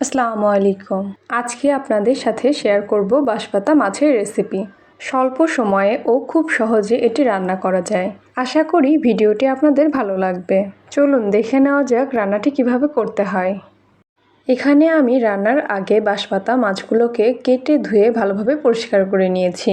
আসসালামু আলাইকুম। আজকে আপনাদের সাথে শেয়ার করব বাঁশপাতা মাছের রেসিপি স্বল্প সময়ে ও খুব সহজে এটি রান্না করা যায়। আশা করি ভিডিওটি আপনাদের ভালো লাগবে। চলুন দেখে নেওয়া যাক রান্নাটি কীভাবে করতে হয়। এখানে আমি রান্নার আগে বাঁশপাতা মাছগুলোকে কেটে ধুয়ে ভালোভাবে পরিষ্কার করে নিয়েছি।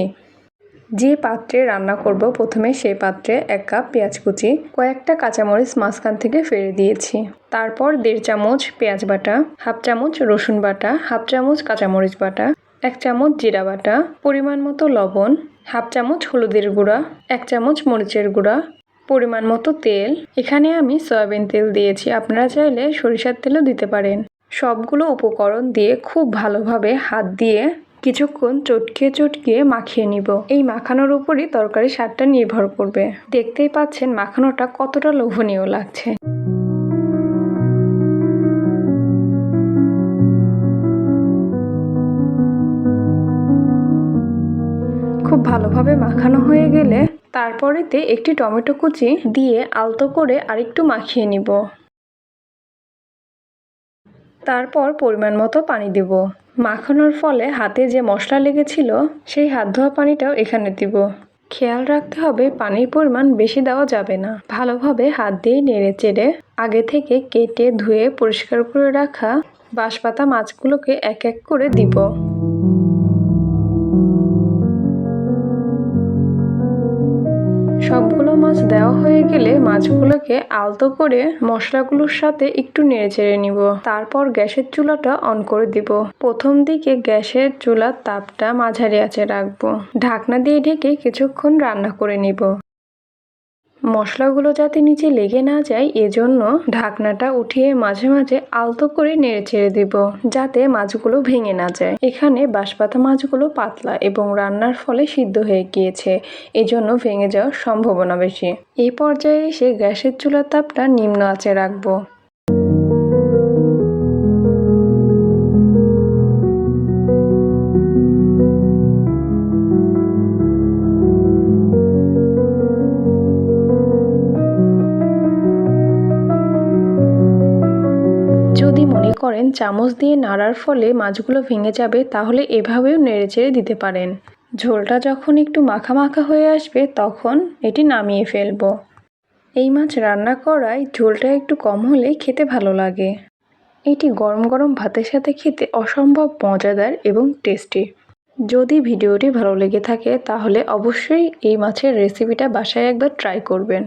যে পাত্রে রান্না করব, প্রথমে সেই পাত্রে এক কাপ পেঁয়াজ কুচি, কয়েকটা কাঁচামরিচ মাঝখান থেকে ফেলে দিয়েছি। তারপর দেড় চামচ পেঁয়াজ বাটা, হাফ চামচ রসুন বাটা, হাফ চামচ কাঁচামরিচ বাটা, এক চামচ জিরা বাটা, পরিমাণ মতো লবণ, হাফ চামচ হলুদের গুঁড়া, এক চামচ মরিচের গুঁড়া, পরিমাণ মতো তেল। এখানে আমি সয়াবিন তেল দিয়েছি, আপনারা চাইলে সরিষার তেলও দিতে পারেন। সবগুলো উপকরণ দিয়ে খুব ভালোভাবে হাত দিয়ে কিছুক্ষণ চটকে চটকে মাখিয়ে নিব। এই মাখানোর উপরই তরকারি স্বাদটা নির্ভর করবে। দেখতেই পাচ্ছেন মাখানোটা কতটা লোভনীয় লাগছে। খুব ভালোভাবে মাখানো হয়ে গেলে তারপরেতে একটি টমেটো কুচি দিয়ে আলতো করে আরেকটু মাখিয়ে নিব। তারপর পরিমাণ মতো পানি দেব। মাখানোর ফলে হাতে যে মশলা লেগেছিল, সেই হাত ধোয়া পানিটাও এখানে দিব। খেয়াল রাখতে হবে পানির পরিমাণ বেশি দেওয়া যাবে না। ভালোভাবে হাত দিয়ে নেড়ে চেড়ে আগে থেকে কেটে ধুয়ে পরিষ্কার করে রাখা বাঁশপাতা মাছগুলোকে এক এক করে দিব। মাছ দেওয়া হয়ে গেলে মাছগুলোকে আলতো করে মশলাগুলোর সাথে একটু নেড়ে চেড়ে নিব। তারপর গ্যাসের চুলাটা অন করে দিব। প্রথম দিকে গ্যাসের চুলার তাপটা মাঝারি আছে রাখব। ঢাকনা দিয়ে ঢেকে কিছুক্ষণ রান্না করে নিব। মশলাগুলো যাতে নিচে লেগে না যায়, এজন্য ঢাকনাটা উঠিয়ে মাঝে মাঝে আলতো করে নেড়ে ছেড়ে দেব, যাতে মাছগুলো ভেঙে না যায়। এখানে বাঁশপাতা মাছগুলো পাতলা এবং রান্নার ফলে সিদ্ধ হয়ে গিয়েছে, এজন্য ভেঙে যাওয়ার সম্ভাবনা বেশি। এই পর্যায়ে এসে গ্যাসের চুলার তাপটা নিম্ন আঁচে রাখব। যদি মনে করেন চামচ দিয়ে নাড়ার ফলে মাছগুলো ভেঙে যাবে, তাহলে এভাবেও নেড়েচেড়ে দিতে পারেন। ঝোলটা যখন একটু মাখা মাখা হয়ে আসবে, তখন এটি নামিয়ে ফেলব। এই মাছ রান্না করায় ঝোলটা একটু কম হলে খেতে ভালো লাগে। এটি গরম গরম ভাতের সাথে খেতে অসম্ভব মজাদার এবং টেস্টি। যদি ভিডিওটি ভালো লেগে থাকে, তাহলে অবশ্যই এই মাছের রেসিপিটা বাসায় একবার ট্রাই করবেন।